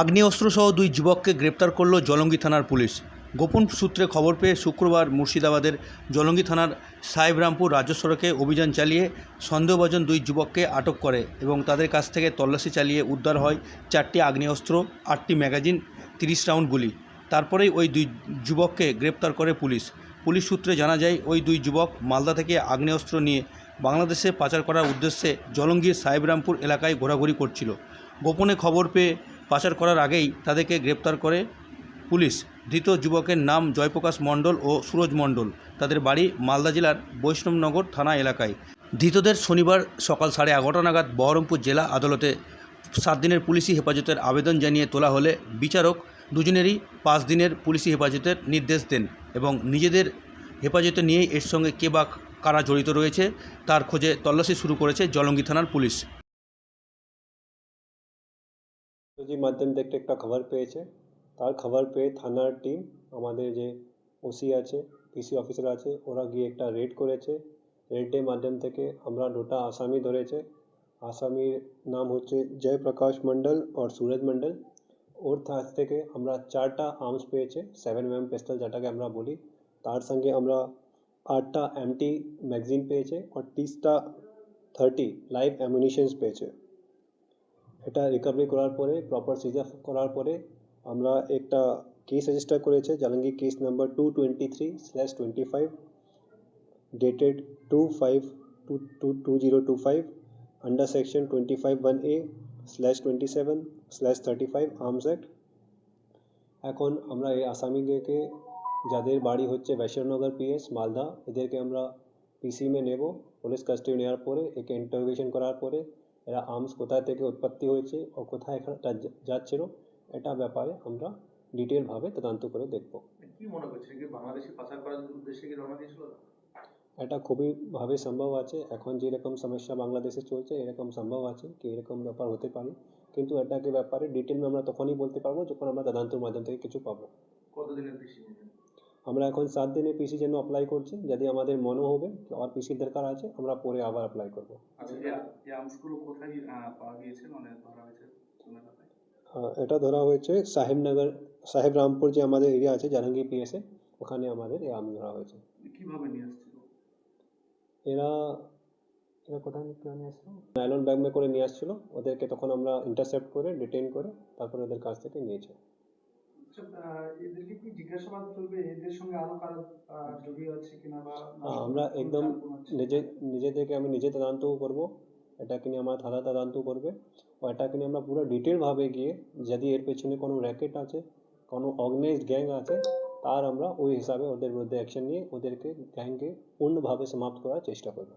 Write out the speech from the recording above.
আগ্নেয়াস্ত্রসহ দুই যুবককে গ্রেপ্তার করল জলঙ্গি থানার পুলিশ। গোপন সূত্রে খবর পেয়ে শুক্রবার মুর্শিদাবাদের জলঙ্গি থানার সাহেবরামপুর রাজ্য সড়কে অভিযান চালিয়ে সন্দেহভাজন দুই যুবককে আটক করে এবং তাদের কাছ থেকে তল্লাশি চালিয়ে উদ্ধার হয় চারটি আগ্নেয়াস্ত্র, আটটি ম্যাগাজিন, তিরিশ রাউন্ড গুলি। তারপরেই ওই দুই যুবককে গ্রেপ্তার করে পুলিশ। পুলিশ সূত্রে জানা যায়, ওই দুই যুবক মালদা থেকে আগ্নেয়াস্ত্র নিয়ে বাংলাদেশে পাচার করার উদ্দেশ্যে জলঙ্গির সাহেবরামপুর এলাকায় ঘোরাঘুরি করছিল। গোপনে খবর পেয়ে পাচার করার আগেই তাদেরকে গ্রেপ্তার করে পুলিশ। ধৃত যুবকের নাম জয়প্রকাশ মণ্ডল ও সুরজ মণ্ডল। তাদের বাড়ি মালদা জেলার বৈষ্ণবনগর থানা এলাকায়। ধৃতদের শনিবার সকাল সাড়ে এগারোটা নাগাদ বহরমপুর জেলা আদালতে সাত দিনের পুলিশি হেফাজতের আবেদন জানিয়ে তোলা হলে বিচারক দুজনেরই পাঁচ দিনের পুলিশি হেফাজতের নির্দেশ দেন এবং নিজেদের হেফাজতে নিয়েই এর সঙ্গে কে বা কারা জড়িত রয়েছে তার খোঁজে তল্লাশি শুরু করেছে জলঙ্গি থানার পুলিশ। টেকনোলজির মাধ্যম থেকে একটা খবর পেয়েছে তার খবর পেয়ে থানার টিম আমাদের যে ওসি আছে পিসি অফিসার আছে ওরা গিয়ে একটা রেড করেছে রেডের মাধ্যম থেকে আমরা দুটা আসামি ধরেছে আসামির নাম হচ্ছে জয়প্রকাশ মণ্ডল আর সুরজ মণ্ডল ওর কাছ থেকে আমরা চারটা আর্মস পেয়েছে সেভেন এম পিস্তল যেটাকে আমরা বলি তার সঙ্গে আমরা আটটা এমটি ম্যাগজিন পেয়েছে আর তিরিশটা থার্টি লাইভ অ্যামিনিশনস পেয়েছে এটা রিকভারি করার পরে প্রপার সিজার করার পরে আমরা একটা কেস রেজিস্টার করেছে Jalangi case number two twenty three slash twenty five dated two five two two two zero two five under section twenty five A slash twenty seven slash thirty five arms act এখন আমরা এই আসামিদেরকে, যাদের বাড়ি হচ্ছে বৈশ্বরনগর PS Malda, এদেরকে আমরা পিসি মে নেব police custody নেওয়ার পরে, একে ইন্টারোগেশন করার পরে এরা আর্মস কোথায় থেকে উৎপত্তি হয়েছে ও কোথায় এখানে যা- যাচ্ছিল এটা ব্যাপারে আমরা ডিটেলভাবে তদন্ত করে দেখব। কি মনে করছেন কি বাংলাদেশে পাচার করার উদ্দেশ্যে কি রওনা দিয়েছিল? এটা খুবই ভাবে সম্ভব আছে। এখন যেরকম সমস্যা বাংলাদেশে চলছে এরকম সম্ভব আছে কি এরকম ব্যাপার হতে পারে। কিন্তু এটাকে ব্যাপারে ডিটেল আমরা তখনই বলতে পারব যখন আমরা তদন্তের মাধ্যম থেকে কিছু পাবো। কতদিনের বেশি আমরা এখন সাত দিনে পিসি জন্য অ্যাপ্লাই করছি যদি আমাদের মনে হবে আর পিসির দরকার আছে আমরা পরে আবার অ্যাপ্লাই করব। আচ্ছা মানে এটা ধরা হয়েছে সাহেবনগর সাহেবরামপুর যে আমাদের এরিয়া আছে জাহাঙ্গীর পিএসে ওখানে আমাদের এই আম ধরা হয়েছে। কীভাবে নিয়ে আসছিল? এরা এরা কোথায় নিয়ে নিয়ে আসছিল? নাইলন ব্যাগ করে নিয়ে আসছিল। ওদেরকে তখন আমরা ইন্টারসেপ্ট করে ডিটেন করে তারপরে ওদের কাছ থেকে নিয়েছে। আমরা একদম নিজে নিজেদেরকে আমি নিজে তদন্তও করব। এটাকে নিয়ে আমার থানা তদন্ত করবে। ও এটাকে নিয়ে আমরা পুরো ডিটেলভাবে গিয়ে যদি এর পেছনে কোনো র্যাকেট আছে কোনো অর্গানাইজড গ্যাং আছে তার আমরা ওই হিসাবে ওদের বিরুদ্ধে অ্যাকশন নিয়ে ওদেরকে গ্যাংকে পূর্ণভাবে সমাপ্ত করার চেষ্টা করব।